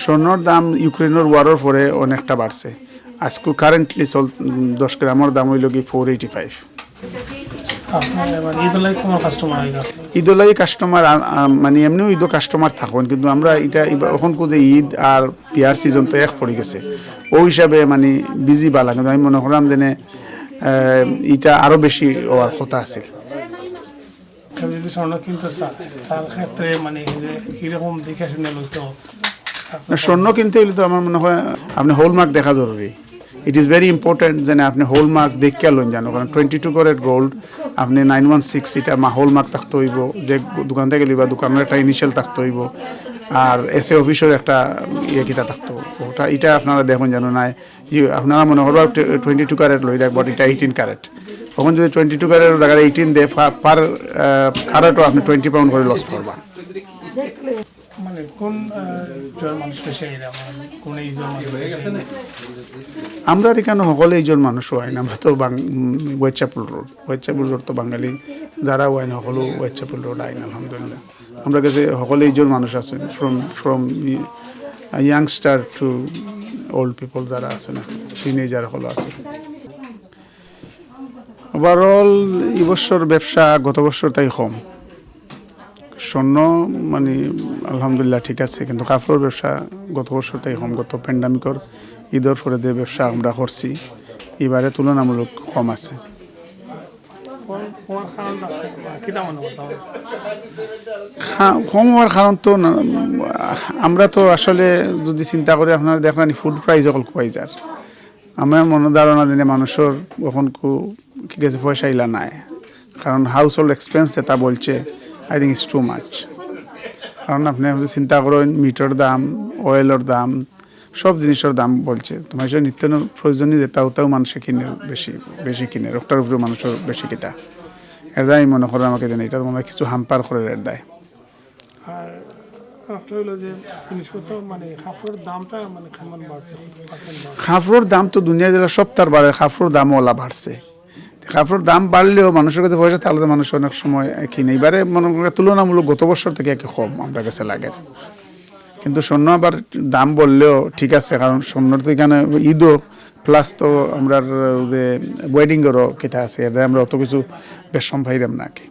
স্বর্ণর দাম ইউক্রেনের ওয়ারের পরে অনেকটা বাড়ছে। আজকে কারেন্টলি চল দশ গ্রামের দাম হইল কি ফোর এইটি ফাইভ ঈদলাই কাস্টমার মানে এমনিও ঈদও কাস্টমার থাকুন কিন্তু আমরা এটা এখন কোথায় ঈদ আর বিয়ার সিজন তো এক পড়ে গেছে। ও হিসাবে মানে বিজি বালা কিন্তু আমি মনে করলাম যেনে আহ, এটা আরও বেশি হওয়ার কথা আছে। যদি স্বর্ণ কিনতে তার ক্ষেত্রে মানে যে কীরকম দেখে শুনে লইতে হবে। স্বর্ণ কিনতে হলে তো আমার মনে হয় আপনি হলমার্ক দেখা জরুরি। ইট ইজ ভেরি ইম্পর্টেন্ট যেন আপনি হলমার্ক দেখে লোন জানো, কারণ টোয়েন্টি টু ক্যারেট গোল্ড আপনি নাইন ওয়ান সিক্স এটা মা হলমার্ক থাকতে হইব, যে দোকান থেকে লিবা দোকানের একটা ইনিশিয়াল থাকতে হইব, আর এস এ অফিসের একটা ইয়ে কিতা থাকতো ওটা এটা আপনারা দেখুন জানো ই- আপনারা মনে করবা টোয়েন্টি টু ক্যারেট লই রাখব এটা এইটিন ক্যারেট তখন যদি টোয়েন্টি টু ক্যারেটের জায়গায় এইটিন দেয় পার ক্যারেটও আপনি টোয়েন্টি পাউন্ড করে লস করবা। মানে? আমরা এখানে সকলে এইজন মানুষ হয় না, আমরা তো ওয়েচাপুল রোড ওয়েচাপুল রোড তো বাঙালি, যারা হয় না সকলো ওয়েচাপুল রোড আইন আলহামদুলিল্লাহ। আমরা কাছে সকলে এইজন মানুষ আছেন from from youngster to old people যারা আছেন টিনেজার সকলো আছে। ওভারঅল এবছর ব্যবসা গত বছর তাই কম। স্বর্ণ মানে আলহামদুলিল্লাহ ঠিক আছে, কিন্তু কাপড়ের ব্যবসা গত বছর তাই কম গত প্যান্ডামিকর ঈদের পরে যে ব্যবসা আমরা করছি, এবারে তুলনামূলক কম আছে। কম হওয়ার কারণ তো আমরা তো আসলে যদি চিন্তা করি, আপনারা দেখেন ফুড প্রাইস অকল কমাই যার। আমার মনে ধারণা দিনে মানুষের এখন কু কি পয়সা ইলা নাই। কারণ হাউস হোল্ড এক্সপেন্স যেটা বলছে I think is too much কারণ আপনি চিন্তা করেন মিটার দাম অয়েলের দাম সব জিনিসের দাম বলছে। তো মানুষের নিত্য প্রয়োজনীয় যেটা ওটাও মানুষে কিনে বেশি বেশি কিনে রক্তার উপরে মানুষের বেশি কিটা। এর দায় মনে করে আমাকে জানি এটা মনে কিছু হাম্পার করে এর দায়। আর যে মানে দামটা মানে দাম তো দুনিয়া জেলা সব তার বাড়ে কাপড়ের দামও ওলা বাড়ছে। কাপড়ের দাম বাড়লেও মানুষের কাছে পয়সা তাহলে মানুষ অনেক সময় কিনে এবারে মনে করি তুলনামূলক গত বছর থেকে একটু কম আমরা কাছে লাগে। কিন্তু স্বর্ণ আবার দাম বললেও ঠিক আছে, কারণ স্বর্ণর তো এখানে ঈদও প্লাস তো আমরা ওয়েডিংয়েরও কেটা আছে আমরা অত কিছু বেশ সম্ভাইরাম নাকি